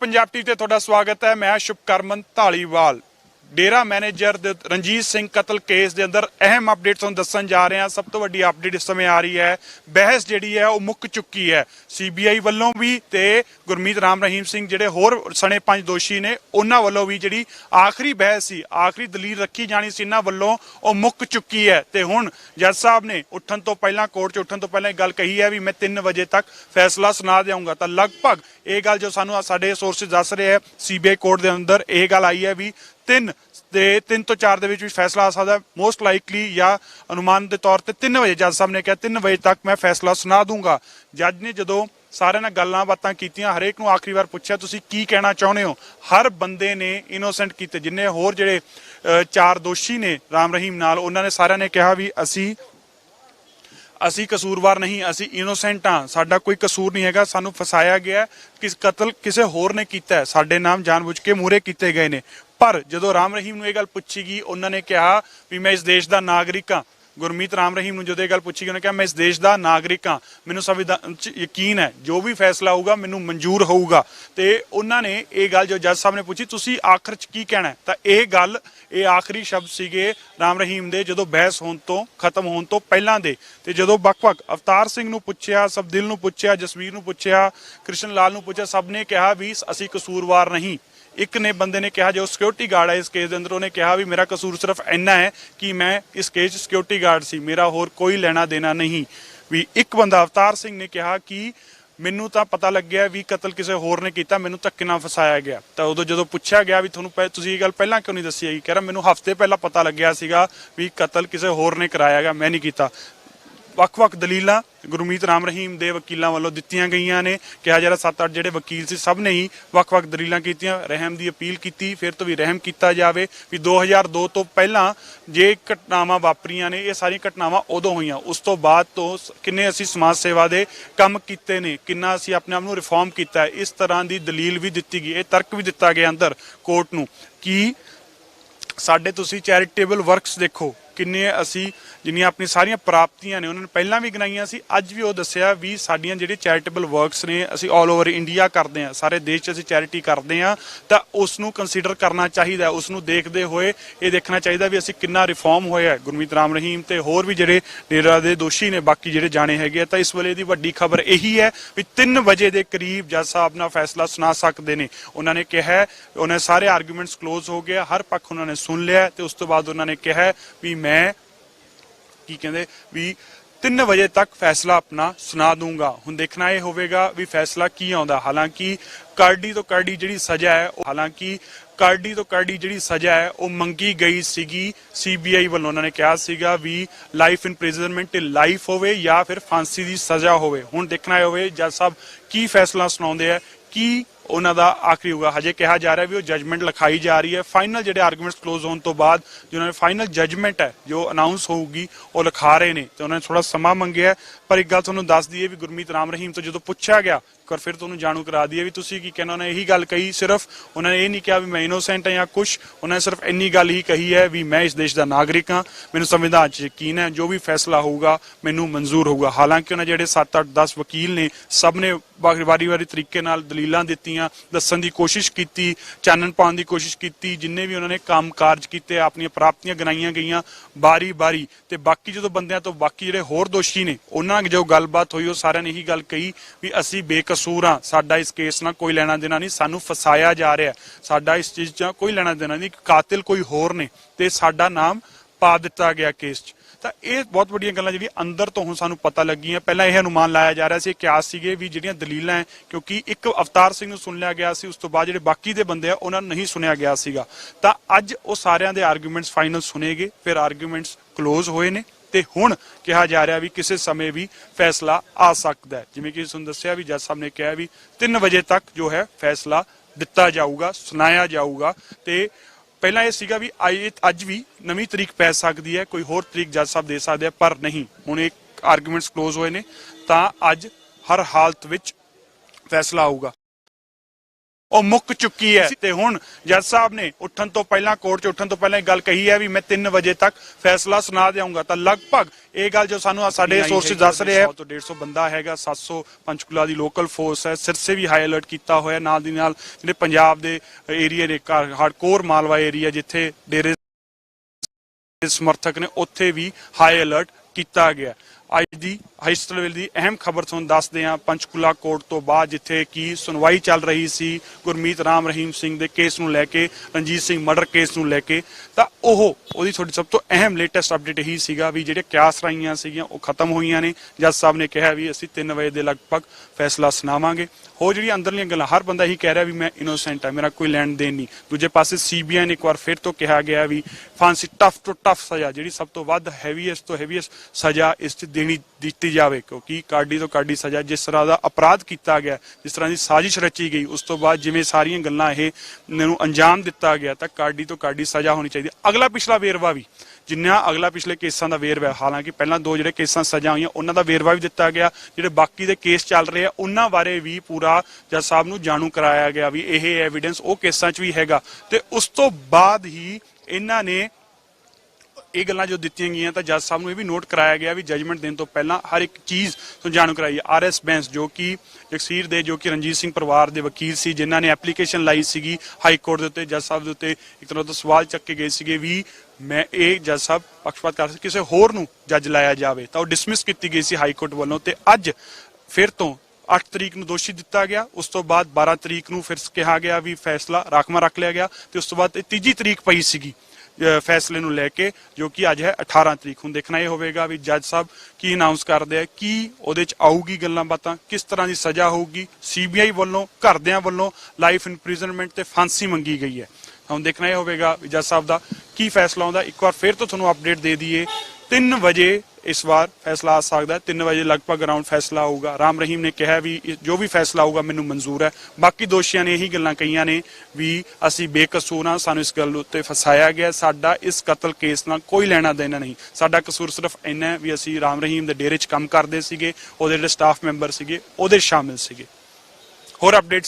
Punjab TV ਤੇ ਤੁਹਾਡਾ ਸਵਾਗਤ ਹੈ। ਮੈਂ ਸ਼ੁਭਕਰਮਨ ਢਾਲੀਵਾਲ ਡੇਰਾ ਮੈਨੇਜਰ ਦੇ ਰਣਜੀਤ ਸਿੰਘ ਕਤਲ ਕੇਸ ਦੇ ਅੰਦਰ ਅਹਿਮ ਅਪਡੇਟ ਤੁਹਾਨੂੰ ਦੱਸਣ ਜਾ ਰਹੇ ਹਾਂ। ਸਭ ਤੋਂ ਵੱਡੀ ਅਪਡੇਟ ਇਸ ਸਮੇਂ ਆ ਰਹੀ ਹੈ। ਬਹਿਸ ਜਿਹੜੀ ਹੈ ਉਹ ਮੁੱਕ ਚੁੱਕੀ ਹੈ। ਸੀਬੀਆਈ ਵੱਲੋਂ ਵੀ ਤੇ ਗੁਰਮੀਤ ਰਾਮ ਰਹੀਮ ਸਿੰਘ ਜਿਹੜੇ ਹੋਰ ਸਣੇ ਪੰਜ ਦੋਸ਼ੀ ਨੇ, ਉਹਨਾਂ ਵੱਲੋਂ ਵੀ ਜਿਹੜੀ ਆਖਰੀ ਬਹਿਸ ਸੀ, ਆਖਰੀ ਦਲੀਲ ਰੱਖੀ ਜਾਣੀ ਸੀ, ਇਹਨਾਂ ਵੱਲੋਂ ਉਹ ਮੁੱਕ ਚੁੱਕੀ ਹੈ। ਤੇ ਹੁਣ ਜੱਜ ਸਾਹਿਬ ਨੇ ਉੱਠਣ ਤੋਂ ਪਹਿਲਾਂ, ਕੋਰਟ 'ਚ ਉੱਠਣ ਤੋਂ ਪਹਿਲਾਂ ਇਹ ਗੱਲ ਕਹੀ ਹੈ ਵੀ ਮੈਂ 3 ਵਜੇ ਤੱਕ ਫੈਸਲਾ ਸੁਣਾ ਦੇਵਾਂਗਾ ਤਾਂ ਲਗਭਗ ਇਹ ਗੱਲ ਜੋ ਸਾਨੂੰ ਸਾਡੇ ਸੋਰਸਸ ਦੱਸ ਰਹੇ ਹੈ, ਸੀਬੀਆਈ ਕੋਰਟ ਦੇ ਅੰਦਰ ਇਹ ਗੱਲ ਆਈ ਹੈ ਵੀ 3 ਤੇ 3 ਤੋਂ 4 ਦੇ ਵਿੱਚ ਵੀ ਫੈਸਲਾ ਆ ਸਕਦਾ ਮੋਸਟ ਲਾਈਕਲੀ ਜਾਂ ਅਨੁਮਾਨ ਦੇ ਤੌਰ ਤੇ 3 ਵਜੇ ਜੱਜ ਸਾਹਿਬ ਨੇ ਕਿਹਾ 3 ਵਜੇ ਤੱਕ ਮੈਂ ਫੈਸਲਾ ਸੁਣਾ ਦੂੰਗਾ। ਜੱਜ ਨੇ ਜਦੋਂ ਸਾਰਿਆਂ ਨਾਲ ਗੱਲਾਂ ਬਾਤਾਂ ਕੀਤੀਆਂ, ਹਰੇਕ ਨੂੰ ਆਖਰੀ ਵਾਰ ਪੁੱਛਿਆ, ਤੁਸੀਂ ਕੀ ਕਹਿਣਾ ਚਾਹੁੰਦੇ ਹੋ? ਹਰ ਬੰਦੇ ਨੇ ਇਨੋਸੈਂਟ ਕੀਤੇ। ਜਿੰਨੇ ਹੋਰ ਜਿਹੜੇ ਚਾਰ ਦੋਸ਼ੀ ਨੇ ਰਾਮ ਰਹੀਮ ਨਾਲ, ਉਹਨਾਂ ਨੇ ਸਾਰਿਆਂ ਨੇ ਕਿਹਾ ਵੀ ਅਸੀਂ ਅਸੀਂ ਕਸੂਰਵਾਰ ਨਹੀਂ, ਅਸੀਂ ਇਨੋਸੈਂਟ ਹਾਂ। ਸਾਡਾ ਕੋਈ ਕਸੂਰ ਨਹੀਂ ਹੈਗਾ। ਸਾਨੂੰ ਫਸਾਇਆ ਗਿਆ ਹੈ। ਕਿਸ ਕਤਲ ਕਿਸੇ ਹੋਰ ਨੇ ਕੀਤਾ ਸਾਡੇ ਨਾਮ ਜਾਣਬੁੱਝ ਕੇ ਮੂਰੇ ਕੀਤੇ ਗਏ ਨੇ। ਪਰ ਜਦੋਂ ਰਾਮ ਰਹੀਮ ਨੂੰ ਇਹ ਗੱਲ ਪੁੱਛੀ ਗਈ, ਉਹਨਾਂ ਨੇ ਕਿਹਾ ਵੀ ਮੈਂ ਇਸ ਦੇਸ਼ ਦਾ ਨਾਗਰਿਕ ਹਾਂ। ਗੁਰਮੀਤ ਰਾਮ ਰਹੀਮ ਨੂੰ ਜਦੋਂ ਇਹ ਗੱਲ ਪੁੱਛੀ ਗਈ, ਉਹਨੇ ਕਿਹਾ, ਮੈਂ ਇਸ ਦੇਸ਼ ਦਾ ਨਾਗਰਿਕ ਹਾਂ। ਮੈਨੂੰ ਸੰਵਿਧਾਨ 'ਚ ਯਕੀਨ ਹੈ, ਜੋ ਵੀ ਫੈਸਲਾ ਹੋਊਗਾ, ਮੈਨੂੰ ਮਨਜ਼ੂਰ ਹੋਊਗਾ। ਤੇ ਉਹਨਾਂ ਨੇ ਇਹ ਗੱਲ, ਜੋ ਜੱਜ ਸਾਹਿਬ ਨੇ ਪੁੱਛੀ, ਤੁਸੀਂ ਆਖਰ 'ਚ ਕੀ ਕਹਿਣਾ ਤਾਂ ਇਹ ਗੱਲ, ਇਹ ਆਖਰੀ ਸ਼ਬਦ ਸੀਗੇ ਰਾਮ ਰਹੀਮ ਦੇ, ਜਦੋਂ ਬਹਿਸ ਹੋਣ ਤੋਂ, ਖਤਮ ਹੋਣ ਤੋਂ ਪਹਿਲਾਂ ਦੇ। ਤੇ ਜਦੋਂ ਵੱਖ-ਵੱਖ ਅਵਤਾਰ ਸਿੰਘ ਨੂੰ ਪੁੱਛਿਆ, ਸਬਦਿਲ ਨੂੰ ਪੁੱਛਿਆ, ਜਸਵੀਰ ਨੂੰ ਪੁੱਛਿਆ ਕ੍ਰਿਸ਼ਨ ਲਾਲ ਨੂੰ ਪੁੱਛਿਆ, ਸਭ ਨੇ ਕਿਹਾ ਵੀ ਅਸੀਂ ਕਸੂਰਵਾਰ ਨਹੀਂ। ਇੱਕ ਨੇ ਬੰਦੇ ਨੇ ਕਿਹਾ ਜੋ ਸਿਕਿਉਰਿਟੀ ਗਾਰਡ ਹੈ ਇਸ ਕੇਸ ਦੇ ਅੰਦਰ, ਉਹਨੇ ਕਿਹਾ ਵੀ ਮੇਰਾ ਕਸੂਰ ਸਿਰਫ ਇੰਨਾ ਹੈ ਕਿ ਮੈਂ ਇਸ ਕੇਸ 'ਚ ਸਿਕਿਉਰਿਟੀ ਗਾਰਡ ਸੀ, ਮੇਰਾ ਹੋਰ ਕੋਈ ਲੈਣਾ ਦੇਣਾ ਨਹੀਂ। ਵੀ ਇੱਕ ਬੰਦਾ ਅਵਤਾਰ ਸਿੰਘ ਨੇ ਕਿਹਾ ਕਿ ਮੈਨੂੰ ਤਾਂ ਪਤਾ ਲੱਗਿਆ ਵੀ ਕਤਲ ਕਿਸੇ ਹੋਰ ਨੇ ਕੀਤਾ, ਮੈਨੂੰ ਧੱਕੇ ਨਾਲ ਫਸਾਇਆ ਗਿਆ। ਤਾਂ ਉਦੋਂ ਜਦੋਂ ਪੁੱਛਿਆ ਗਿਆ ਵੀ ਤੁਹਾਨੂੰ ਪਹਿ- ਤੁਸੀਂ ਇਹ ਗੱਲ ਪਹਿਲਾਂ ਕਿਉਂ ਨਹੀਂ ਦੱਸੀ ਹੈਗੀ? ਕਹਿ ਰਿਹਾ, ਮੈਨੂੰ ਹਫ਼ਤੇ ਪਹਿਲਾਂ ਪਤਾ ਲੱਗਿਆ ਸੀਗਾ ਵੀ ਕਤਲ ਕਿਸੇ ਹੋਰ ਨੇ ਕਰਾਇਆ ਗਿਆ ਮੈਂ ਨਹੀਂ ਕੀਤਾ। ਵੱਖ-ਵੱਖ ਦਲੀਲਾਂ ਗੁਰਮੀਤ ਰਾਮ ਰਹੀਮ ਦੇ ਵਕੀਲਾਂ ਵੱਲੋਂ ਦਿੱਤੀਆਂ ਗਈਆਂ ਨੇ। ਕਿਹਾ ਜਾ ਰਿਹਾ 7-8 ਜਿਹੜੇ ਵਕੀਲ ਸੀ, ਸਭ ਨੇ ਹੀ ਵੱਖ-ਵੱਖ ਦਲੀਲਾਂ ਕੀਤੀਆਂ। ਰਹਿਮ ਦੀ ਅਪੀਲ ਕੀਤੀ, ਫਿਰ ਤੋਂ ਵੀ ਰਹਿਮ ਕੀਤਾ ਜਾਵੇ ਵੀ 2002 ਤੋਂ ਪਹਿਲਾਂ ਜੇ ਘਟਨਾਵਾਂ ਵਾਪਰੀਆਂ ਨੇ, ਇਹ ਸਾਰੀਆਂ ਘਟਨਾਵਾਂ ਉਦੋਂ ਹੋਈਆਂ। ਉਸ ਤੋਂ ਬਾਅਦ ਤੋਂ ਸ- ਕਿੰਨੇ ਅਸੀਂ ਸਮਾਜ ਸੇਵਾ ਦੇ ਕੰਮ ਕੀਤੇ ਨੇ, ਕਿੰਨਾ ਅਸੀਂ ਆਪਣੇ ਆਪ ਨੂੰ ਰਿਫਾਰਮ ਕੀਤਾ, ਇਸ ਤਰ੍ਹਾਂ ਦੀ ਦਲੀਲ ਵੀ ਦਿੱਤੀ ਗਈ, ਇਹ ਤਰਕ ਵੀ ਦਿੱਤਾ ਗਿਆ ਅੰਦਰ ਕੋਰਟ ਨੂੰ ਕਿ ਸਾਡੇ ਤੁਸੀਂ ਚੈਰੀਟੇਬਲ ਵਰਕਸ ਦੇਖੋ, ਕਿੰਨੇ ਅਸੀਂ ਜਿੰਨੀਆਂ ਆਪਣੀ ਸਾਰੀਆਂ ਪ੍ਰਾਪਤੀਆਂ ਨੇ ਉਹਨਾਂ ਨੇ ਪਹਿਲਾਂ ਵੀ ਗਿਣਾਈਆਂ ਸੀ ਅੱਜ ਵੀ ਉਹ ਦੱਸਿਆ ਵੀ ਸਾਡੀਆਂ ਜਿਹੜੇ ਚੈਰੀਟੇਬਲ ਵਰਕਸ ਨੇ ਅਸੀਂ ਆਲ ਓਵਰ ਇੰਡੀਆ ਕਰਦੇ ਹਾਂ ਸਾਰੇ ਦੇਸ਼ 'ਚ ਅਸੀਂ ਚੈਰਿਟੀ ਕਰਦੇ ਹਾਂ ਤਾਂ ਉਸ ਨੂੰ ਕੰਸੀਡਰ ਕਰਨਾ ਚਾਹੀਦਾ ਹੈ, ਉਸ ਨੂੰ ਦੇਖਦੇ ਹੋਏ ਇਹ ਦੇਖਣਾ ਚਾਹੀਦਾ ਵੀ ਅਸੀਂ ਕਿੰਨਾ ਰਿਫਾਰਮ ਹੋਇਆ ਗੁਰਮੀਤ ਰਾਮ ਰਹੀਮ ਤੇ ਹੋਰ ਵੀ ਜਿਹੜੇ ਡੇਰਾ ਦੇ ਦੋਸ਼ੀ ਨੇ ਬਾਕੀ ਜਿਹੜੇ ਜਾਣੇ ਹੈਗੇ ਆ ਤਾਂ ਇਸ ਵੇਲੇ ਦੀ ਵੱਡੀ ਖਬਰ ਇਹੀ ਹੈ ਵੀ 3 ਵਜੇ ਦੇ ਕਰੀਬ ਜੱਜ ਸਾਹਿਬ ਨਾਲ ਫੈਸਲਾ ਸੁਣਾ ਸਕਦੇ ਨੇ। ਉਹਨਾਂ ਨੇ ਕਿਹਾ ਉਹਨਾਂ ਸਾਰੇ ਆਰਗੂਮੈਂਟਸ ਕਲੋਜ਼ ਹੋ ਗਏ ਹਰ ਪੱਖ ਉਹਨਾਂ ਨੇ ਸੁਣ ਲਿਆ ਹੈ ਤੇ ਉਸ ਤੋਂ ਬਾਅਦ ਉਹਨਾਂ ਨੇ ਕਿਹਾ ਵੀ ਮੈਂ ਕੀ ਕਹਿੰਦੇ, ਵੀ 3 ਵਜੇ ਤੱਕ ਫੈਸਲਾ ਆਪਣਾ ਸੁਣਾ ਦੂੰਗਾ। ਹੁਣ ਦੇਖਣਾ ਇਹ ਹੋਵੇਗਾ ਵੀ ਫੈਸਲਾ ਕੀ ਆਉਂਦਾ। ਹਾਲਾਂਕਿ ਕਰਡੀ ਤੋਂ ਕਰਡੀ ਜਿਹੜੀ ਸਜ਼ਾ ਹੈ, ਉਹ ਹਾਲਾਂਕਿ ਕਰਡੀ ਤੋਂ ਕਰਡੀ ਜਿਹੜੀ ਸਜ਼ਾ ਹੈ, ਉਹ ਮੰਗੀ ਗਈ ਸੀਗੀ ਸੀਬੀਆਈ ਵੱਲੋਂ। ਉਹਨਾਂ ਨੇ ਕਿਹਾ ਸੀਗਾ ਵੀ ਲਾਈਫ ਇੰਪ੍ਰਿਜ਼ਨਮੈਂਟ ਲਾਈਫ ਹੋਵੇ ਜਾਂ ਫਿਰ ਫਾਂਸੀ ਦੀ ਸਜ਼ਾ ਹੋਵੇ। ਹੁਣ ਦੇਖਣਾ ਇਹ ਹੋਵੇ ਜੱਜ ਸਾਹਿਬ ਕੀ ਫੈਸਲਾ ਸੁਣਾਉਂਦੇ ਆ, ਕੀ ਉਹਨਾਂ ਦਾ ਆਖਰੀ ਹੋਊਗਾ। ਹਜੇ ਕਿਹਾ ਜਾ ਰਿਹਾ ਵੀ ਉਹ ਜਜਮੈਂਟ ਲਿਖਾਈ ਜਾ ਰਹੀ ਹੈ। ਫਾਈਨਲ ਜਿਹੜੇ ਆਰਗੂਮੈਂਟਸ ਕਲੋਜ਼ ਹੋਣ ਤੋਂ ਬਾਅਦ ਜੋ ਨੇ ਫਾਈਨਲ ਜਜਮੈਂਟ ਹੈ, ਜੋ ਅਨਾਉਂਸ ਹੋਊਗੀ, ਉਹ ਲਿਖਾ ਰਹੇ ਨੇ। ਤੇ ਉਹਨਾਂ ਨੇ ਥੋੜਾ ਸਮਾਂ ਮੰਗਿਆ ਪਰ ਇੱਕ ਗੱਲ ਤੁਹਾਨੂੰ ਦੱਸ ਦਈਏ ਵੀ ਗੁਰਮੀਤ ਰਾਮ ਰਹੀਮ ਤੋਂ ਜਦੋਂ ਪੁੱਛਿਆ ਗਿਆ ਇੱਕ ਵਾਰ ਫਿਰ ਤੁਹਾਨੂੰ ਜਾਣੂ ਕਰਾ ਦਈਏ ਵੀ ਤੁਸੀਂ ਕੀ ਕਹਿਣਾ ਉਹਨਾਂ ਨੇ ਇਹੀ ਗੱਲ ਕਹੀ ਸਿਰਫ, ਉਹਨਾਂ ਨੇ ਇਹ ਨਹੀਂ ਕਿਹਾ ਵੀ ਮੈਂ ਇਨੋਸੈਂਟ ਹਾਂ ਜਾਂ ਕੁਝ ਉਹਨਾਂ ਨੇ ਸਿਰਫ ਇੰਨੀ ਗੱਲ ਹੀ ਕਹੀ ਹੈ ਵੀ ਮੈਂ ਇਸ ਦੇਸ਼ ਦਾ ਨਾਗਰਿਕ ਹਾਂ, ਮੈਨੂੰ ਸੰਵਿਧਾਨ 'ਚ ਯਕੀਨ ਹੈ, ਜੋ ਵੀ ਫੈਸਲਾ ਹੋਊਗਾ, ਮੈਨੂੰ ਮਨਜ਼ੂਰ ਹੋਊਗਾ। ਹਾਲਾਂਕਿ ਉਹਨਾਂ ਜਿਹੜੇ 7 8 10 ਵਕੀਲ ਨੇ, ਸਭ ਨੇ ਵਾਰੀ ਵਾਰੀ ਤਰੀਕੇ ਨਾਲ ਦਲੀਲਾਂ ਦਿੱਤੀਆਂ, ਦੱਸਣ ਦੀ ਕੋਸ਼ਿਸ਼ ਕੀਤੀ, ਚਾਨਣ ਪਾਉਣ ਦੀ ਕੋਸ਼ਿਸ਼ ਕੀਤੀ, ਜਿੰਨੇ ਵੀ ਉਹਨਾਂ ਨੇ ਕੰਮ ਕਾਰਜ ਕੀਤੇ, ਆਪਣੀਆਂ ਪ੍ਰਾਪਤੀਆਂ ਗਿਣਾਈਆਂ ਗਈਆਂ ਬਾਰੀ ਬਾਰੀ ਤੇ ਬਾਕੀ ਜਦੋਂ ਬੰਦਿਆਂ ਤੋਂ ਬਾਕੀ ਜਿਹੜੇ ਹੋਰ ਦੋਸ਼ੀ ਨੇ, ਉਹਨਾਂ ਨਾਲ ਜੋ ਗੱਲਬਾਤ ਹੋਈ, ਉਹ ਸਾਰਿਆਂ ਨੇ ਇਹੀ ਗੱਲ ਕਹੀ ਵੀ ਅਸੀਂ ਬੇਕਸੂਰ ਹਾਂ ਸਾਡਾ ਇਸ ਕੇਸ ਨਾਲ ਕੋਈ ਲੈਣਾ ਦੇਣਾ ਨਹੀਂ, ਸਾਨੂੰ ਫਸਾਇਆ ਜਾ ਰਿਹਾ। ਸਾਡਾ ਇਸ ਚੀਜ਼ 'ਚ ਕੋਈ ਲੈਣਾ ਦੇਣਾ ਨਹੀਂ ਕਾਤਿਲ ਕੋਈ ਹੋਰ ਨੇ, ਤੇ ਸਾਡਾ ਨਾਮ ਪਾ ਦਿੱਤਾ ਗਿਆ ਕੇਸ 'ਚ। ਤਾਂ ਇਹ ਬਹੁਤ ਵੱਡੀਆਂ ਗੱਲਾਂ ਜਿਹੜੀਆਂ ਅੰਦਰ ਤੋਂ ਹੁਣ ਸਾਨੂੰ ਪਤਾ ਲੱਗੀਆਂ। ਪਹਿਲਾਂ ਇਹ ਅਨੁਮਾਨ ਲਾਇਆ ਜਾ ਰਿਹਾ ਸੀ ਕਿਆਸ ਸੀਗੇ ਵੀ ਜਿਹੜੀਆਂ ਦਲੀਲਾਂ ਹੈ, ਕਿਉਂਕਿ ਇੱਕ ਅਵਤਾਰ ਸਿੰਘ ਨੂੰ ਸੁਣ ਲਿਆ ਗਿਆ ਸੀ, ਉਸ ਤੋਂ ਬਾਅਦ ਜਿਹੜੇ ਬਾਕੀ ਦੇ ਬੰਦੇ ਆ, ਉਹਨਾਂ ਨੂੰ ਨਹੀਂ ਸੁਣਿਆ ਗਿਆ ਸੀਗਾ। ਤਾਂ ਅੱਜ ਉਹ ਸਾਰਿਆਂ ਦੇ ਆਰਗੂਮੈਂਟਸ ਫਾਈਨਲ ਸੁਣੇਗੇ, ਫਿਰ ਆਰਗੂਮੈਂਟਸ ਕਲੋਜ਼ ਹੋਏ ਨੇ। ਤੇ ਹੁਣ ਕਿਹਾ ਜਾ ਰਿਹਾ ਵੀ ਕਿਸੇ ਸਮੇਂ ਵੀ ਫੈਸਲਾ ਆ ਸਕਦਾ ਹੈ। ਜਿਵੇਂ ਕਿ ਤੁਹਾਨੂੰ ਦੱਸਿਆ ਵੀ ਜੱਜ ਸਾਹਿਬ ਨੇ ਕਿਹਾ ਵੀ 3 ਵਜੇ ਤੱਕ ਜੋ ਹੈ ਫੈਸਲਾ ਦਿੱਤਾ ਜਾਊਗਾ, ਸੁਣਾਇਆ ਜਾਊਗਾ। ਤੇ ਪਹਿਲਾਂ ਇਹ ਸੀਗਾ ਵੀ ਅੱਜ ਵੀ ਨਵੀਂ ਤਰੀਕ ਪੈ ਸਕਦੀ ਹੈ, ਕੋਈ ਹੋਰ ਤਰੀਕ ਜੱਜ ਸਾਹਿਬ ਦੇ ਸਕਦੇ ਆ, ਪਰ ਨਹੀਂ। ਹੁਣ ਇਹ ਆਰਗੂਮੈਂਟਸ ਕਲੋਜ਼ ਹੋਏ ਨੇ, ਤਾਂ ਅੱਜ ਹਰ ਹਾਲਤ ਵਿੱਚ ਫੈਸਲਾ ਆਊਗਾ। ਉਹ ਮੁੱਕ ਚੁੱਕੀ ਹੈ। ਤੇ ਹੁਣ ਜੱਜ ਸਾਹਿਬ ਨੇ ਉੱਠਣ ਤੋਂ ਪਹਿਲਾਂ ਕੋਰਟ 'ਚ ਉੱਠਣ ਤੋਂ ਪਹਿਲਾਂ ਇਹ ਗੱਲ ਕਹੀ ਹੈ ਵੀ ਮੈਂ 3 ਵਜੇ ਤੱਕ ਫੈਸਲਾ ਸੁਣਾ ਦੇਵਾਂਗਾ ਤਾਂ ਲਗਭਗ ਇਹ ਗੱਲ ਜੋ ਸਾਨੂੰ ਆ ਸਾਡੇ ਸੋਰਸਿਸ ਦੱਸ ਰਹੇ ਆ ਤੋਂ 150 ਬੰਦਾ ਹੈਗਾ 700 ਪੰਚਕੂਲਾ ਦੀ ਲੋਕਲ ਫੋਰਸ ਹੈ। ਸਿਰਸੇ ਵੀ ਹਾਈ ਅਲਰਟ ਕੀਤਾ ਹੋਇਆ ਨਾਲ ਦੀ ਨਾਲ ਜਿਹੜੇ ਪੰਜਾਬ ਦੇ ਏਰੀਆ ਦੇ ਹਾਰਡਕੋਰ ਮਾਲਵਾ ਏਰੀਆ ਜਿੱਥੇ ਡੇਰੇ ਸਮਰਥਕ ਨੇ ਉੱਥੇ ਵੀ ਹਾਈ ਅਲਰਟ ਕੀਤਾ ਗਿਆ ਅੱਜ ਦੀ ਹਾਈਸਟਲਵੇਲ ਦੀ ਅਹਿਮ ਖਬਰ ਤੁਹਾਨੂੰ ਦੱਸਦੇ ਹਾਂ। ਪੰਚਕੂਲਾ ਕੋਰਟ ਤੋਂ ਬਾਅਦ ਜਿੱਥੇ ਕੀ ਸੁਣਵਾਈ ਚੱਲ ਰਹੀ ਸੀ ਗੁਰਮੀਤ ਰਾਮ ਰਹੀਮ ਸਿੰਘ ਦੇ ਕੇਸ ਨੂੰ ਲੈ ਕੇ, ਰਣਜੀਤ ਸਿੰਘ ਮਰਡਰ ਕੇਸ ਨੂੰ ਲੈ ਕੇ, ਤਾਂ ਉਹ ਉਹਦੀ ਤੁਹਾਡੀ ਸਭ ਤੋਂ ਅਹਿਮ ਲੇਟੈਸਟ ਅਪਡੇਟ ਇਹੀ ਸੀਗਾ ਵੀ ਜਿਹੜੇ ਕਿਆਸ ਰਾਈਆਂ ਸੀਗੀਆਂ ਉਹ ਖਤਮ ਹੋਈਆਂ ਨੇ। ਜੱਜ ਸਾਹਿਬ ਨੇ ਕਿਹਾ ਵੀ ਅਸੀਂ 3 ਵਜੇ ਦੇ ਲਗਭਗ ਫੈਸਲਾ ਸੁਣਾਵਾਂਗੇ। ਹੋ ਜਿਹੜੀ ਅੰਦਰਲੀਆਂ ਗੱਲਾਂ, ਹਰ ਬੰਦਾ ਇਹੀ ਕਹਿ ਰਿਹਾ ਵੀ ਮੈਂ ਇਨੋਸੈਂਟ ਆ ਮੇਰਾ ਕੋਈ ਲੈਣ ਦੇਣ ਨਹੀਂ। ਦੂਜੇ ਪਾਸੇ ਸੀਬੀਆਈ ਨੇ ਇੱਕ ਵਾਰ ਫਿਰ ਤੋਂ ਕਿਹਾ ਗਿਆ ਵੀ ਫਾਂਸੀ ਟਫ ਤੋਂ ਟਫ ਸਜ਼ਾ, ਜਿਹੜੀ ਸਭ ਤੋਂ ਵੱਧ ਹੈਵੀਐਸਟ ਤੋਂ ਹੈਵੀਐਸਟ ਸਜ਼ਾ ਇਸ ਤੇ ਦੇਣੀ ਦਿੱਤੀ ਜਾਵੇ ਕਿਉਂਕਿ ਕਾਡੀ ਤੋਂ ਕਾਡੀ ਸਜ਼ਾ ਜਿਸ ਤਰ੍ਹਾਂ ਦਾ ਅਪਰਾਧ ਕੀਤਾ ਗਿਆ ਜਿਸ ਤਰ੍ਹਾਂ ਦੀ ਸਾਜ਼ਿਸ਼ ਰਚੀ ਗਈ ਉਸ ਤੋਂ ਬਾਅਦ ਜਿਵੇਂ ਸਾਰੀਆਂ ਗੱਲਾਂ ਇਹ ਨੂੰ ਅੰਜਾਮ ਦਿੱਤਾ ਗਿਆ ਤਾਂ ਕਾਡੀ ਤੋਂ ਕਾਡੀ ਸਜ਼ਾ ਹੋਣੀ ਚਾਹੀਦੀ। ਅਗਲਾ ਪਿਛਲਾ ਵੇਰਵਾ ਵੀ ਜਿੰਨਾ ਅਗਲਾ ਪਿਛਲੇ ਕੇਸਾਂ ਦਾ ਵੇਰਵਾ ਹੈ, ਹਾਲਾਂਕਿ ਪਹਿਲਾਂ ਦੋ ਜਿਹੜੇ ਕੇਸਾਂ ਸਜ਼ਾ ਹੋਈਆਂ ਉਹਨਾਂ ਦਾ ਵੇਰਵਾ ਵੀ ਦਿੱਤਾ ਗਿਆ ਜਿਹੜੇ ਬਾਕੀ ਦੇ ਕੇਸ ਚੱਲ ਰਹੇ ਆ ਉਹਨਾਂ ਬਾਰੇ ਵੀ ਪੂਰਾ ਜੱਜ ਸਾਹਿਬ ਨੂੰ ਜਾਣੂ ਕਰਾਇਆ ਗਿਆ ਵੀ ਇਹ ਐਵੀਡੈਂਸ ਉਹ ਕੇਸਾਂ 'ਚ ਵੀ ਹੈਗਾ। ਤੇ ਉਸ ਤੋਂ ਬਾਅਦ ਹੀ ਇਹਨਾਂ ਨੇ ਇਹ ਗੱਲਾਂ ਜੋ ਦਿੱਤੀਆਂ ਗਈਆਂ ਤਾਂ ਜੱਜ ਸਾਹਿਬ ਨੂੰ ਇਹ ਵੀ ਨੋਟ ਕਰਾਇਆ ਗਿਆ ਵੀ ਜੱਜਮੈਂਟ ਦੇਣ ਤੋਂ ਪਹਿਲਾਂ ਹਰ ਇੱਕ ਚੀਜ਼ ਤੋਂ ਜਾਣੂ ਕਰਾਈ ਆਰ ਐਸ ਬੈਂਸ ਜੋ ਕਿ ਜਗਸੀਰ ਦੇ, ਜੋ ਕਿ ਰਣਜੀਤ ਸਿੰਘ ਪਰਿਵਾਰ ਦੇ ਵਕੀਲ ਸੀ, ਜਿਨ੍ਹਾਂ ਨੇ ਐਪਲੀਕੇਸ਼ਨ ਲਾਈ ਸੀਗੀ ਹਾਈ ਕੋਰਟ ਦੇ ਉੱਤੇ, ਜੱਜ ਸਾਹਿਬ ਦੇ ਉੱਤੇ ਇੱਕ ਤਰ੍ਹਾਂ ਤੋਂ ਸਵਾਲ ਚੱਕੇ ਗਏ ਸੀਗੇ ਵੀ ਮੈਂ ਇਹ ਜੱਜ ਸਾਹਿਬ ਪੱਖਪਾਤ ਕਰ ਕਿਸੇ ਹੋਰ ਨੂੰ ਜੱਜ ਲਾਇਆ ਜਾਵੇ। ਤਾਂ ਉਹ ਡਿਸਮਿਸ ਕੀਤੀ ਗਈ ਸੀ ਹਾਈ ਕੋਰਟ ਵੱਲੋਂ ਤੇ ਅੱਜ ਫਿਰ ਤੋਂ 8 ਤਰੀਕ ਨੂੰ ਦੋਸ਼ੀ ਦਿੱਤਾ ਗਿਆ। ਉਸ ਤੋਂ ਬਾਅਦ 12 ਤਰੀਕ ਨੂੰ ਫਿਰ ਕਿਹਾ ਗਿਆ ਵੀ ਫੈਸਲਾ ਰਾਖਵਾਂ ਰੱਖ ਲਿਆ ਗਿਆ ਤੇ ਉਸ ਤੋਂ ਬਾਅਦ ਇਹ ਤੀਜੀ ਤਰੀਕ ਪਈ ਸੀਗੀ। ਫੈਸਲੇ ਨੂੰ ਲੈ ਕੇ, ਜੋ ਕਿ ਅੱਜ ਹੈ 18 ਤਰੀਕ ਹੁਣ ਦੇਖਣਾ ਇਹ ਹੋਵੇਗਾ ਵੀ ਜੱਜ ਸਾਹਿਬ ਕੀ ਅਨਾਉਂਸ ਕਰਦੇ ਆ, ਕੀ ਉਹਦੇ ਚ ਆਊਗੀ ਗੱਲਾਂ ਬਾਤਾਂ, ਕਿਸ ਤਰ੍ਹਾਂ ਦੀ ਸਜ਼ਾ ਹੋਊਗੀ ਸੀਬੀਆਈ ਵੱਲੋਂ, ਘਰਦਿਆਂ ਵੱਲੋਂ ਲਾਈਫ ਇੰਪ੍ਰਿਜ਼ਨਮੈਂਟ ਤੇ ਫਾਂਸੀ ਮੰਗੀ ਗਈ ਹੈ। ਹੁਣ ਦੇਖਣਾ ਇਹ ਹੋਵੇਗਾ ਵੀ ਜੱਜ ਸਾਹਿਬ ਦਾ ਕੀ ਫੈਸਲਾ ਆਉਂਦਾ। ਇੱਕ ਵਾਰ ਫਿਰ ਤੋਂ ਤੁਹਾਨੂੰ ਅਪਡੇਟ ਦੇ ਦਈਏ 3 ਵਜੇ ਇਸ ਵਾਰ ਫੈਸਲਾ ਆ ਸਕਦਾ ਹੈ। 3 ਵਜੇ ਲਗਭਗ ਅਰਾਊਂਡ ਫੈਸਲਾ ਆਊਗਾ ਰਾਮ ਰਹੀਮ ਨੇ ਕਿਹਾ ਵੀ ਜੋ ਵੀ ਫੈਸਲਾ ਆਊਗਾ ਮੈਨੂੰ ਮਨਜ਼ੂਰ ਹੈ। ਬਾਕੀ ਦੋਸ਼ੀਆਂ ਨੇ ਇਹੀ ਗੱਲਾਂ ਕਹੀਆਂ ਨੇ ਵੀ ਅਸੀਂ ਬੇਕਸੂਰ ਹਾਂ, ਸਾਨੂੰ ਇਸ ਗੱਲ ਉੱਤੇ ਫਸਾਇਆ ਗਿਆ ਸਾਡਾ ਇਸ ਕਤਲ ਕੇਸ ਨਾਲ ਕੋਈ ਲੈਣਾ ਦੇਣਾ ਨਹੀਂ। ਸਾਡਾ ਕਸੂਰ ਸਿਰਫ ਇੰਨਾ ਵੀ ਅਸੀਂ ਰਾਮ ਰਹੀਮ ਦੇ ਡੇਰੇ 'ਚ ਕੰਮ ਕਰਦੇ ਸੀਗੇ, ਉਹਦੇ ਜਿਹੜੇ ਸਟਾਫ ਮੈਂਬਰ ਸੀਗੇ, ਉਹਦੇ ਸ਼ਾਮਿਲ ਸੀਗੇ। ਹੋਰ ਅਪਡੇਟਸ